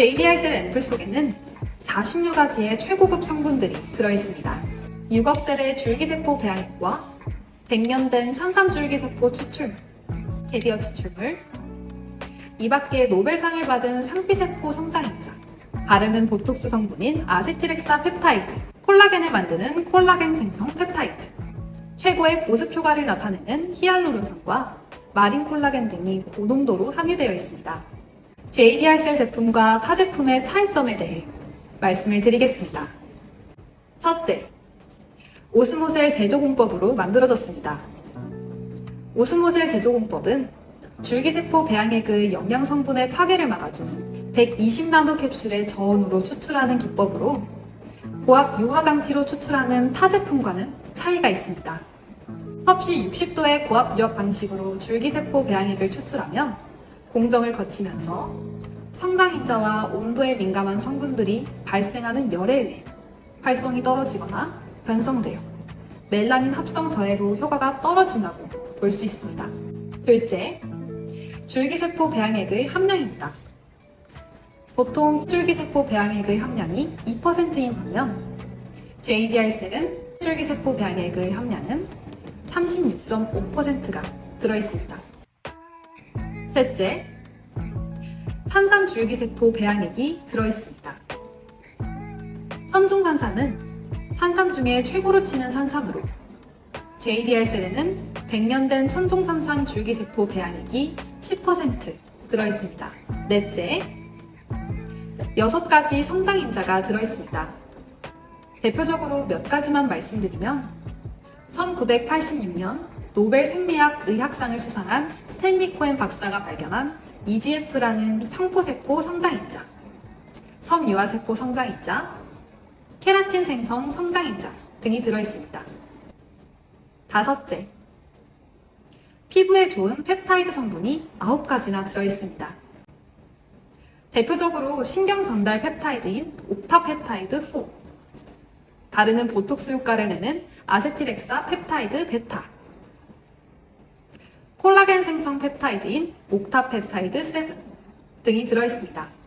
JDR셀 앰플 속에는 46가지의 최고급 성분들이 들어있습니다. 6억 셀의 줄기세포 배양액과 100년 된 산삼줄기세포 추출물, 캐비어 추출물, 이 밖에 노벨상을 받은 상피세포 성장인자, 바르는 보톡스 성분인 아세틸엑사 펩타이드, 콜라겐을 만드는 콜라겐 생성 펩타이드, 최고의 보습 효과를 나타내는 히알루론산과 마린 콜라겐 등이 고농도로 함유되어 있습니다. JDR셀 제품과 타 제품의 차이점에 대해 말씀을 드리겠습니다. 첫째, 오스모셀 제조공법으로 만들어졌습니다. 오스모셀 제조공법은 줄기세포 배양액의 영양 성분의 파괴를 막아주는 120나노 캡슐의 저온으로 추출하는 기법으로 고압 유화 장치로 추출하는 타 제품과는 차이가 있습니다. 섭씨 60도의 고압 유압 방식으로 줄기세포 배양액을 추출하면 공정을 거치면서 성장인자와 온도에 민감한 성분들이 발생하는 열에 의해 활성이 떨어지거나 변성되어 멜라닌 합성 저해로 효과가 떨어진다고 볼 수 있습니다. 둘째, 줄기세포 배양액의 함량입니다. 보통 줄기세포 배양액의 함량이 2%인 반면 JDR셀은 줄기세포 배양액의 함량은 36.5%가 들어있습니다. 셋째, 산삼 줄기세포 배양액이 들어있습니다. 천중산삼은 산삼 중에 최고로 치는 산삼으로 JDR셀에는 100년 된 천중산삼 줄기세포 배양액이 10% 들어있습니다. 넷째, 6가지 성장인자가 들어있습니다. 대표적으로 몇 가지만 말씀드리면 1986년 노벨 생리학 의학상을 수상한 스탠리 코엔 박사가 발견한 EGF라는 상포세포 성장인자, 섬유화세포 성장인자, 케라틴 생성 성장인자 등이 들어있습니다. 다섯째, 피부에 좋은 펩타이드 성분이 9가지나 들어있습니다. 대표적으로 신경 전달 펩타이드인 옥타펩타이드 4, 바르는 보톡스 효과를 내는 아세틸엑사 펩타이드 베타, 콜라겐 생성 펩타이드인 옥타펩타이드 7 등이 들어있습니다.